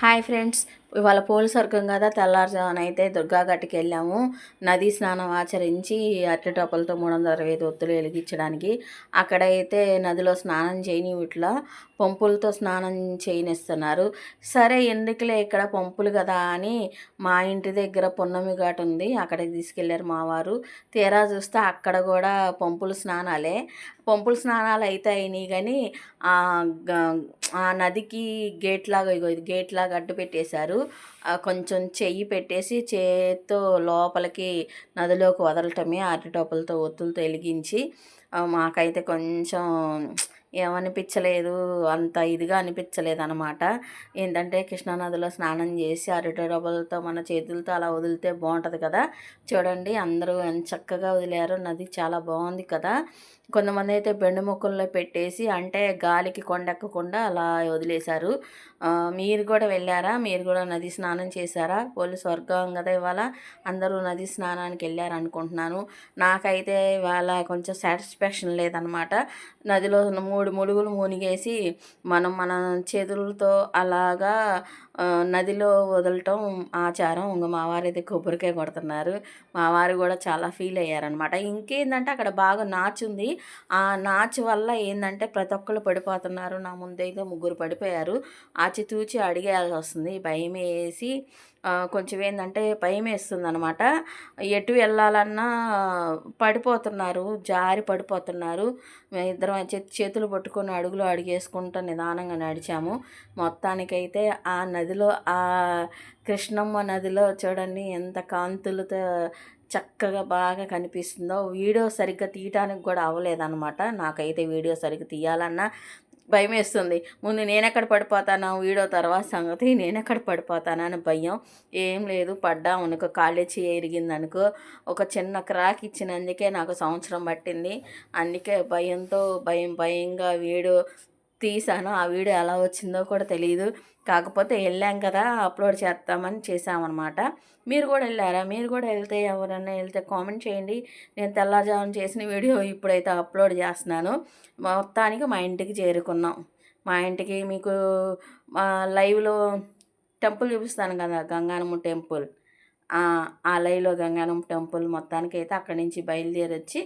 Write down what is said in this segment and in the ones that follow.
Hi friends ఇవాళ పోలి స్వర్గం కదా తెల్లారుజామునైతే అయితే వెళ్ళాము. నదీ స్నానం ఆచరించి అట్టటొప్పలతో మూడు వందల అరవై ఐదు ఒత్తులు వెలిగించడానికి అక్కడైతే నదిలో స్నానం చేయని ఇట్లా పంపులతో స్నానం చేయనిస్తున్నారు. సరే ఎందుకులే ఇక్కడ పంపులు కదా అని మా ఇంటి దగ్గర పున్నమి ఘాట్ ఉంది అక్కడికి తీసుకెళ్ళారు మావారు తీరా చూస్తే అక్కడ కూడా పంపులు స్నానాలే. పంపుల స్నానాలు అయితే అయినాయి కానీ ఆ నదికి గేట్ లాగా ఇది గేట్ లాగా అడ్డు పెట్టేశారు. కొంచెం చెయ్యి పెట్టేసి చేత్తో లోపలికి నదిలోకి వదలటమే అరటిటోపలతో ఒత్తులు తొలగించి మాకైతే కొంచెం ఏమనిపించలేదు అంత ఇదిగా అనిపించలేదు అనమాట ఏంటంటే కృష్ణానదిలో స్నానం చేసి అరటి డబ్బులతో మన చేతులతో అలా వదిలితే బాగుంటుంది కదా. చూడండి అందరూ ఎంత చక్కగా వదిలేరు. నది చాలా బాగుంది కదా. కొంతమంది అయితే బెండు మొక్కల్లో పెట్టేసి అంటే గాలికి కొండెక్కకుండా అలా వదిలేశారు. మీరు కూడా వెళ్ళారా? మీరు కూడా నది స్నానం చేశారా? వాళ్ళు స్వర్గం కదా ఇవాళ. అందరూ నది స్నానానికి వెళ్ళారు అనుకుంటున్నాను. నాకైతే ఇవాళ కొంచెం సాటిస్ఫాక్షన్ లేదనమాట నదిలో మూడు ముడుగులు మునిగేసి మనం మన చేతులతో అలాగా నదిలో వదలటం ఆచారం. ఇంక మా వారైతే కొబ్బరికాయ కొడుతున్నారు. మా వారు కూడా చాలా ఫీల్ అయ్యారనమాట ఇంకేందంటే అక్కడ బాగా నాచు ఉంది ఆ నాచు వల్ల ఏంటంటే ప్రతి ఒక్కళ్ళు పడిపోతున్నారు. నా ముందైతే ముగ్గురు పడిపోయారు. ఆచితూచి అడిగేయాల్సి వస్తుంది. భయం వేసి కొంచెం ఏంటంటే భయం వేస్తుంది అనమాట ఎటు వెళ్ళాలన్నా పడిపోతున్నారు. జారి పడిపోతున్నారు. ఇద్దరం చేతులు పట్టుకొని అడుగులు అడిగేసుకుంటూ నిదానంగా నడిచాము. మొత్తానికైతే ఆ నదిలో ఆ కృష్ణమ్మ నదిలో చూడండి ఎంత కాంతులతో చక్కగా బాగా కనిపిస్తుందో. వీడియో సరిగ్గా తీయటానికి కూడా అవ్వలేదన్నమాట. నాకైతే వీడియో సరిగ్గా తీయాలన్నా భయం వేస్తుంది ముందు నేనెక్కడ పడిపోతాను వీడో తర్వాత సంగతి నేనెక్కడ పడిపోతానా అని భయం. ఏం లేదు పడ్డా అనుకో కాలేజీ ఎరిగిందనుకో ఒక చిన్న క్రాక్ ఇచ్చినందుకే నాకు సంవత్సరం పట్టింది. అందుకే భయంతో భయం భయంగా వీడు తీసాను. ఆ వీడియో ఎలా వచ్చిందో కూడా తెలియదు కాకపోతే వెళ్ళాం కదా అప్లోడ్ చేస్తామని చేసామన్నమాట మీరు కూడా వెళ్ళారా? మీరు కూడా వెళ్తే ఎవరన్నా వెళ్తే కామెంట్ చేయండి. నేను తెల్లారుజామున చేసిన వీడియో ఇప్పుడైతే అప్లోడ్ చేస్తున్నాను. మొత్తానికి మా ఇంటికి చేరుకున్నాం. మా ఇంటికి మీకు లైవ్లో టెంపుల్ చూపిస్తాను కదా గంగానమ్మ టెంపుల్. ఆలయలో గంగానం టెంపుల్ మొత్తానికి అయితే అక్కడి నుంచి బయలుదేరి వచ్చి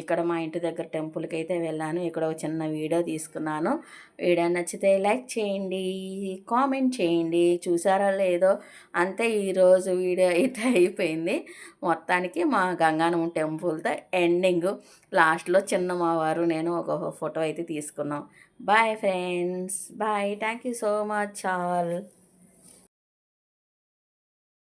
ఇక్కడ మా ఇంటి దగ్గర టెంపుల్కి అయితే వెళ్ళాను. ఇక్కడ ఒక చిన్న వీడియో తీసుకున్నాను. వీడియో నచ్చితే లైక్ చేయండి కామెంట్ చేయండి. చూసారా లేదో అంతే ఈరోజు వీడియో అయితే అయిపోయింది. మొత్తానికి మా గంగానం టెంపుల్తో ఎండింగ్. లాస్ట్లో చిన్న మావారు నేను ఒక ఫోటో అయితే తీసుకున్నాం. Bye friends bye. Thank you so much all.